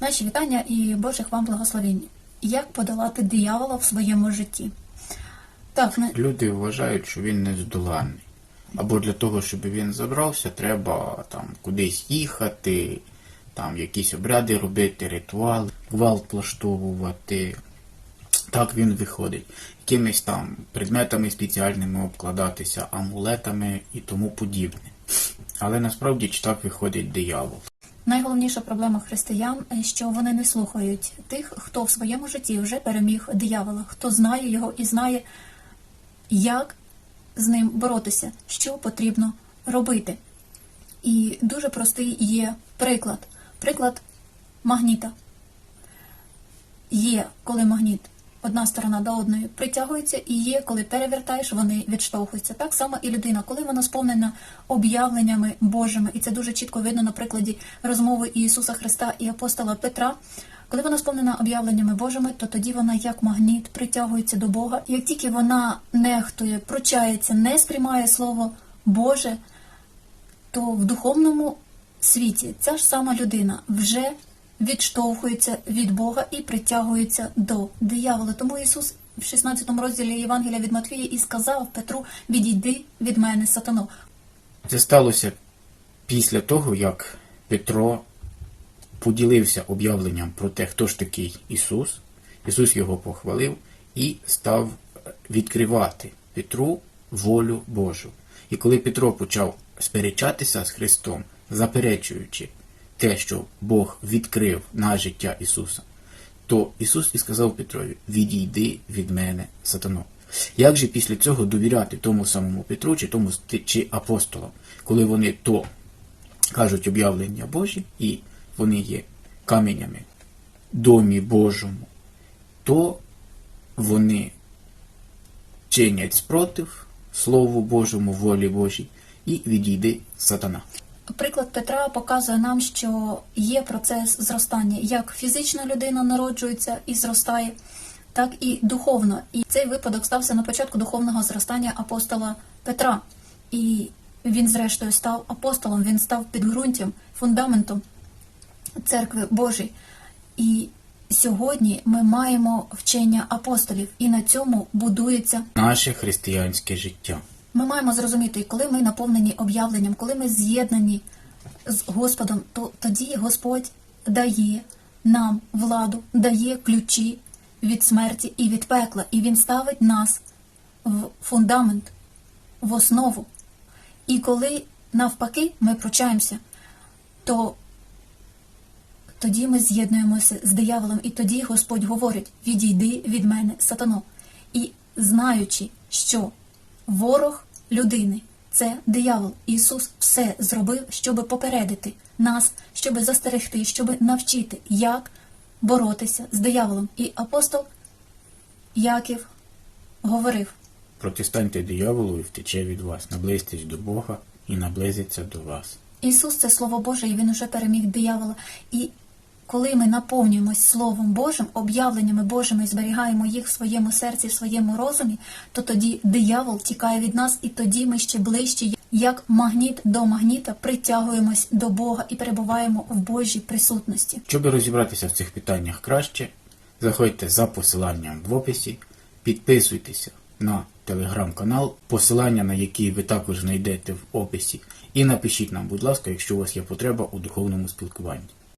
Наші вітання і Божих вам благословень. Як подолати диявола в своєму житті? Так, на- Люди вважають, що він не здоланний. Або для того, щоб він забрався, треба там кудись їхати, там якісь обряди робити, ритуали, гвалт влаштовувати. Так він виходить. Якимись там предметами спеціальними обкладатися, амулетами і тому подібне. Але насправді чи так виходить диявол. Найголовніша проблема християн, е, що вони не слухають тих, хто в своєму житті вже переміг диявола, хто знає його і знає, як з ним боротися, що потрібно робити. І дуже простий є приклад. Приклад магніта. Є, коли магніт одна сторона до одної притягується, і є, коли перевертаєш, вони відштовхуються. Так само і людина, коли вона сповнена об'явленнями Божими, і це дуже чітко видно на прикладі розмови Ісуса Христа і апостола Петра. Коли вона сповнена об'явленнями Божими, то тоді вона як магніт притягується до Бога. Як тільки вона нехтує, пручається, не сприймає Слово Боже, то в духовному світі ця ж сама людина вже відштовхується від Бога і притягується до диявола. Тому Ісус в 16 розділі Євангелія від Матвія і сказав Петру: Відійди від мене, сатано. Це сталося після того, як Петро поділився об'явленням про те, хто ж такий Ісус. Ісус його похвалив і став відкривати Петру волю Божу. І коли Петро почав сперечатися з Христом, заперечуючи те, що Бог відкрив на життя Ісуса, то Ісус і сказав Петрові: Відійди від мене, сатано. Як же після цього довіряти тому самому Петру чи тому чи апостолам, коли вони то кажуть об'явлення Божі, і вони є каменями домі Божому, то вони чинять спротив Слову Божому, волі Божій, і відійди сатана. Приклад Петра показує нам, що є процес зростання, як фізична людина народжується і зростає, так і духовно. І цей випадок стався на початку духовного зростання апостола Петра. І він, зрештою, став апостолом, він став підґрунтям, фундаментом церкви Божої. І сьогодні ми маємо вчення апостолів, і на цьому будується Наше християнське життя. Ми маємо зрозуміти, коли ми наповнені об'явленням, коли ми з'єднані з Господом, то тоді Господь дає нам владу, дає ключі від смерті і від пекла, і Він ставить нас в фундамент, в основу. І коли навпаки ми пручаємося, то тоді ми з'єднуємося з дияволом, і тоді Господь говорить: відійди від мене, сатано. І знаючи, що ворог людини це диявол, Ісус все зробив, щоб попередити нас, щоб застерегти, щоб навчити, як боротися з дияволом. І апостол Яків говорив. Протистаньте дияволу і втече від вас, наблизьтесь до Бога і наблизиться до вас. Ісус це Слово Боже, і Він уже переміг диявола. І коли ми наповнюємось Словом Божим, об'явленнями Божими і зберігаємо їх в своєму серці, в своєму розумі, то тоді диявол тікає від нас, і тоді ми ще ближче, як магніт до магніта, притягуємось до Бога і перебуваємо в Божій присутності. Щоб розібратися в цих питаннях краще, заходьте за посиланням в описі, підписуйтеся на телеграм-канал, посилання на який ви також знайдете в описі, і напишіть нам, будь ласка, якщо у вас є потреба у духовному спілкуванні.